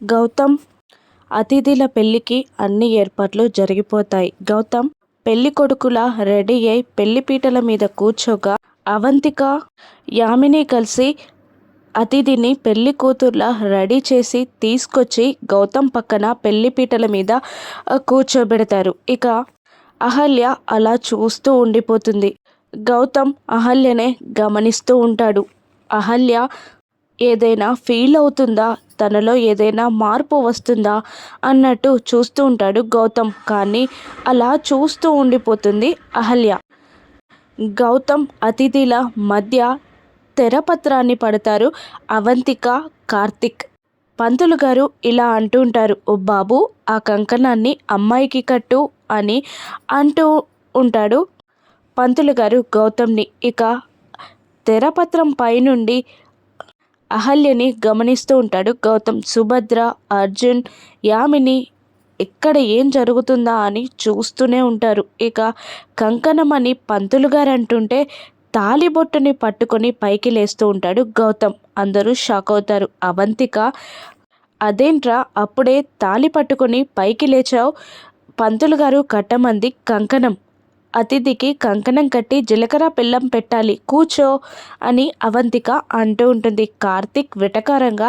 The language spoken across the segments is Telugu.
గౌతమ్ అతిథుల పెళ్ళికి అన్ని ఏర్పాట్లు జరిగిపోతాయి. గౌతమ్ పెళ్ళి కొడుకులా రెడీ అయి పెళ్ళి పీటల మీద కూర్చోగా అవంతిక యామిని కలిసి అతిథిని పెళ్ళి కూతుర్లా రెడీ చేసి తీసుకొచ్చి గౌతమ్ పక్కన పెళ్ళిపీటల మీద కూర్చోబెడతారు. ఇక అహల్య అలా చూస్తూ ఉండిపోతుంది. గౌతమ్ అహల్యనే గమనిస్తూ ఉంటాడు. అహల్య ఏదైనా ఫీల్ అవుతుందా? తనలో ఏదైనా మార్పు వస్తుందా అన్నట్టు చూస్తూ ఉంటాడు గౌతమ్. కానీ అలా చూస్తూ ఉండిపోతుంది అహల్య. గౌతమ్ అతిథిల మధ్య తెరపత్రాన్ని పడతారు అవంతిక కార్తిక్. పంతులు గారు ఇలా అంటూ ఉంటారు ఓ బాబు ఆ కంకణాన్ని అమ్మాయికి కట్టు అని అంటూ ఉంటాడు పంతులు గారు గౌతమ్ని. ఇక తెరపత్రం పైనుండి అహల్యని గమనిస్తూ ఉంటాడు. గౌతమ్ సుభద్ర అర్జున్ యామిని ఎక్కడ ఏం జరుగుతుందా అని చూస్తూనే ఉంటారు. ఇక కంకణం అని పంతులు గారు అంటుంటే తాలిబొట్టుని పట్టుకొని పైకి లేస్తూ ఉంటాడు గౌతమ్. అందరూ షాక్ అవుతారు. అవంతిక అదేంట్రా అప్పుడే తాలి పట్టుకొని పైకి లేచావు. పంతులు గారు కట్టమంది కంకణం. అతిథికి కంకణం కట్టి జీలకర్ర బెల్లం పెట్టాలి. కూర్చో అని అవంతిక అంటూ ఉంటుంది. కార్తిక్ వెటకారంగా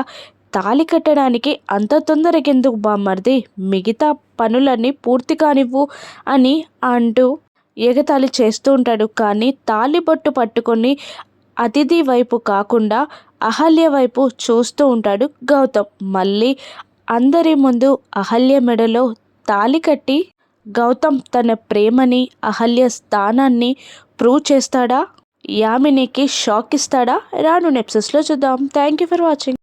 తాళి కట్టడానికి అంత తొందరకెందుకు బామ్మర్ది మిగతా పనులన్నీ పూర్తి కానివ్వు అని అంటూ ఎగతాళి చేస్తూ ఉంటాడు. కానీ తాళిబొట్టు పట్టుకొని అతిథి వైపు కాకుండా అహల్య వైపు చూస్తూ ఉంటాడు గౌతమ్. మళ్ళీ అందరి ముందు అహల్య మెడలో తాళి కట్టి గౌతమ్ తన ప్రేమని అహల్య స్థానాన్ని ప్రూవ్ చేస్తాడా? యామినికి షాక్ ఇస్తాడా? రాను నెప్సెస్లో చూద్దాం. Thank you for watching